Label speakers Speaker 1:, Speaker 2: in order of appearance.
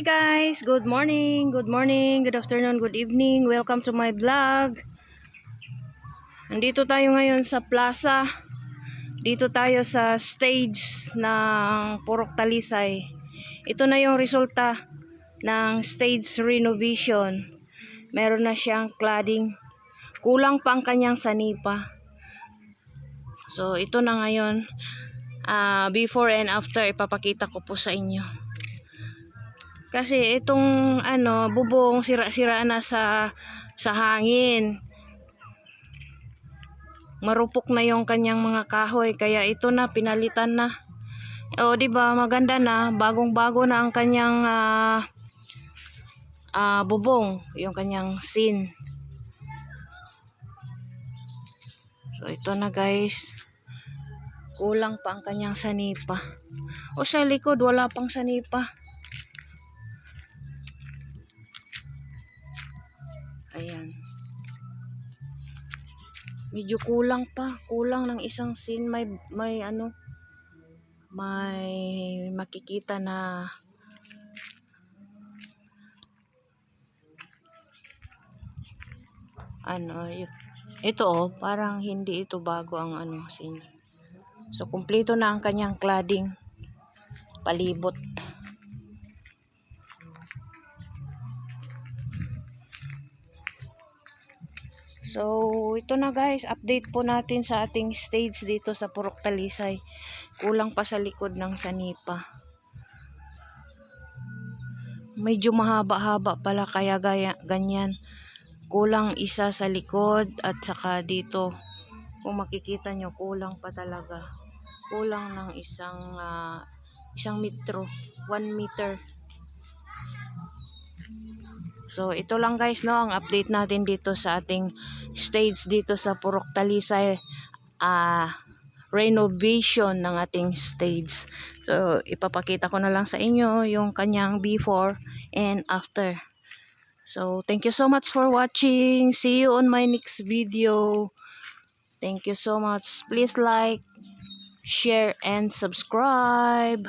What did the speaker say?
Speaker 1: Hi guys, good morning, good morning, good afternoon, good evening. Welcome to my vlog. Nandito tayo ngayon sa plaza. Dito tayo sa stage ng Purok Talisay. Ito na yung resulta ng stage renovation. Meron na siyang cladding. Kulang pa ang kanyang sanipa. So ito na ngayon. Ah, before and after ipapakita ko po sa inyo. Kasi itong ano, bubong sira-sira na sa sa hangin. Marupok na yung kanyang mga kahoy kaya ito na pinalitan na. O di ba maganda na, bagong-bago na ang kanyang ah, ah, bubong, yung kanyang sin. So ito na guys. Kulang pa ang kanyang sanipa. O sa likod wala pang sanipa. Ayan. Medyo kulang pa. Kulang ng isang scene. May, may ano, may makikita na ano, ito oh, parang hindi ito bago ang ano scene. So, kumpleto na ang kanyang cladding. Palibot. So, ito na guys, update po natin sa ating stage dito sa Purok Talisay. Kulang pa sa likod ng Sanipa. Medyo mahaba-haba pala kaya gaya, ganyan. Kulang isa sa likod at saka dito. Kung makikita nyo, kulang pa talaga. Kulang ng isang ah, isang metro, 1 meter. So, ito lang guys, no, ang update natin dito sa ating stage dito sa Purok Talisay ah renovation ng ating stage. So, ipapakita ko na lang sa inyo yung kanyang before and after. So, thank you so much for watching. See you on my next video. Thank you so much. Please like, share, and subscribe.